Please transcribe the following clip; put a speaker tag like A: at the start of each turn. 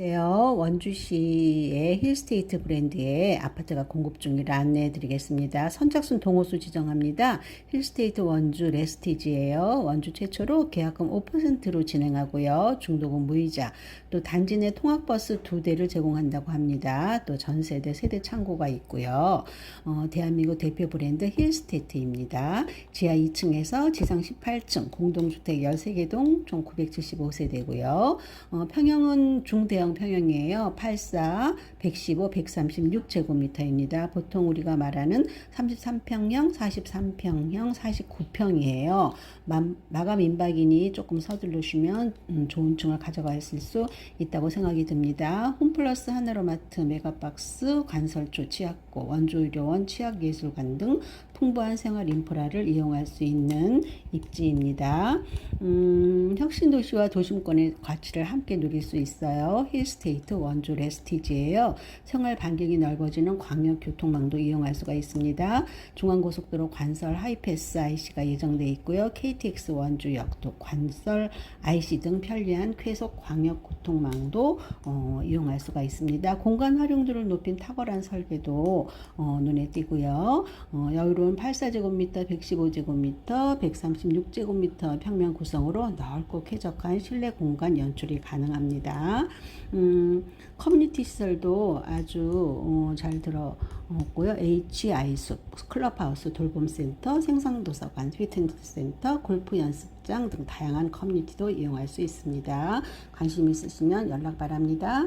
A: 안녕하세요. 원주시의 힐스테이트 브랜드의 아파트가 공급 중이라 안내해 드리겠습니다. 선착순 동호수 지정합니다. 힐스테이트 원주 레스티지예요. 원주 최초로 계약금 5%로 진행하고요. 중도금 무이자, 또 단지 내 통학버스 두 대를 제공한다고 합니다. 또 전세대 세대 창고가 있고요. 어, 대한민국 대표 브랜드 힐스테이트입니다. 지하 2층에서 지상 18층 공동주택 13개 동 총 975세대고요. 어, 평형은 중대형 평형이에요. 84, 115, 136 제곱미터입니다. 보통 우리가 말하는 33평형, 43평형, 49평이에요. 마감 임박이니 조금 서두르시면 음, 좋은 층을 가져가실 수 있다고 생각이 듭니다. 홈플러스 하나로마트, 메가박스, 관설조, 치약고, 원조의료원, 치약예술관 등 풍부한 생활 인프라를 이용할 수 있는 입지입니다. 음, 혁신도시와 도심권의 가치를 함께 누릴 수 있어요. 힐스테이트 원주 레스티지예요. 생활 반경이 넓어지는 광역 교통망도 이용할 수가 있습니다. 중앙고속도로 관설 하이패스 IC가 예정돼 있고요. KTX 원주역 또 관설 IC 등 편리한 쾌속 광역 교통망도 어, 이용할 수가 있습니다. 공간 활용도를 높인 탁월한 설계도 어, 눈에 띄고요. 어, 여유로운 84제곱미터, 115제곱미터, 136제곱미터 평면 구성으로 넓고 쾌적한 실내 공간 연출이 가능합니다. 음, 커뮤니티 시설도 아주 어, 잘 들어왔고요. HI숲, 클럽하우스, 돌봄센터, 생산도서관, 피트니스 센터, 골프 연습장 등 다양한 커뮤니티도 이용할 수 있습니다. 관심 있으시면 연락 바랍니다.